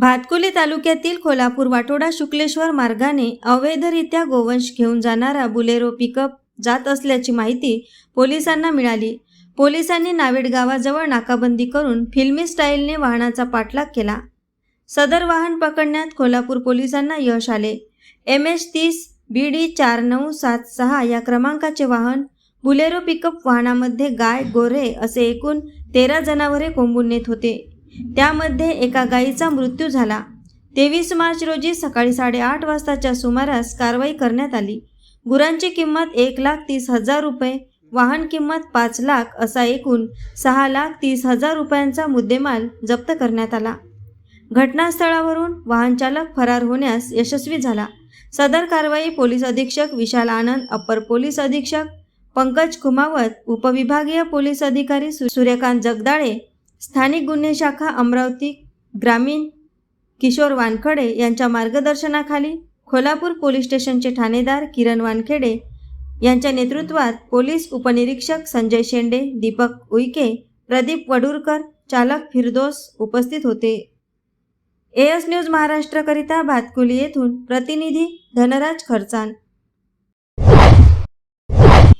भातकुली तालुक्यातील खोलापूर वाटोडा शुक्लेश्वर मार्गाने अवैधरित्या गोवंश घेऊन जाणारा बुलेरो पिकअप जात असल्याची माहिती पोलिसांना मिळाली. पोलिसांनी नावेड गावाजवळ नाकाबंदी करून फिल्मी स्टाईलने वाहनाचा पाठलाग केला. सदर वाहन पकडण्यात कोल्हापूर पोलिसांना यश आले. एम एच तीस बी डी चार नऊ सात सहा या क्रमांकाचे वाहन बुलेरो पिकअप वाहनामध्ये गाय गोरे असे एकूण तेरा जनावरे कोंबून नेत होते. त्यामध्ये एका गायीचा मृत्यू झाला. तेवीस मार्च रोजी सकाळी साडेआठ वाजताच्या सुमारास कारवाई करण्यात आली. गुरांची किंमत एक लाख तीस हजार रुपये वाहन किंमत पाच लाख असा एकूण सहा लाख तीस हजार रुपयांचा मुद्देमाल जप्त करण्यात आला. घटनास्थळावरून वाहनचालक फरार होण्यास यशस्वी झाला. सदर कारवाई पोलीस अधीक्षक विशाल आनंद अप्पर पोलीस अधीक्षक पंकज कुमावत उपविभागीय पोलीस अधिकारी सु- सूर्यकांत जगदाळे स्थानिक गुन्हे शाखा अमरावती ग्रामीण किशोर वानखडे यांच्या मार्गदर्शनाखाली कोल्हापूर पोलीस स्टेशनचे ठाणेदार किरण वानखेडे यांच्या नेतृत्वात पोलीस उपनिरीक्षक संजय शेंडे दीपक उईके प्रदीप वडूरकर चालक फिरदोस उपस्थित होते. एएस न्यूज महाराष्ट्रकरिता भातकुली येथून प्रतिनिधी धनराज खरचान.